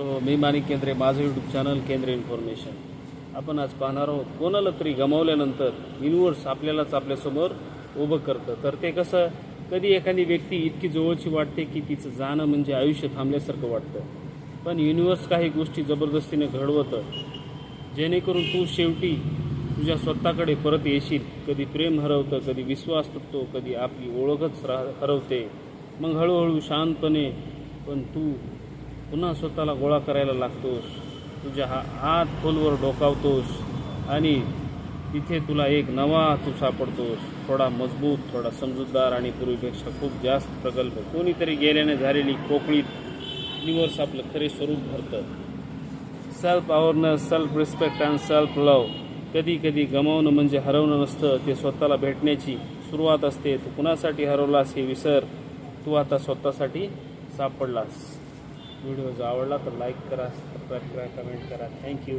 मी माणिक केंद्रे माझं YouTube channel केंद्र इन्फॉर्मेशन आपण आज पाहणार आहोत कोणाला तरी गमावल्यानंतर युनिवर्स आपल्यालाच आपल्यासमोर उभं करतं. तर ते कसं कधी एखादी व्यक्ती इतकी जवळची वाटते की तिचं जाणं म्हणजे आयुष्य थांबल्यासारखं वाटतं. पण युनिवर्स काही गोष्टी जबरदस्तीने घडवतं. जेणेकरून तू शेवटी तुझ्या स्वतःकडे परत येशील. कधी प्रेम हरवतं कधी विश्वास तुटतो कधी आपली ओळखच रा हरवते. मग हळूहळू शांतपणे पण तू पुन्हा स्वतःला गोळा करायला लागतोस. तुझ्या हा हात खोलवर डोकावतोस आणि तिथे तुला एक नवा तू सापडतोस. थोडा मजबूत थोडा समजूतदार आणि पूर्वीपेक्षा खूप जास्त प्रकल्प कोणीतरी गेल्याने झालेली कोकळीत युनिवर्स आपलं खरे स्वरूप भरतं. Self awareness self respect and self love कधी कधी गमावणं म्हणजे हरवणं नसतं ते स्वतःला भेटण्याची सुरुवात असते. तू कुणासाठी हरवलास हे विसर. तू आता स्वतःसाठी सापडलास. व्हिडिओ जर आवडला तर लाईक करा सबस्क्राईब करा कमेंट करा. थँक्यू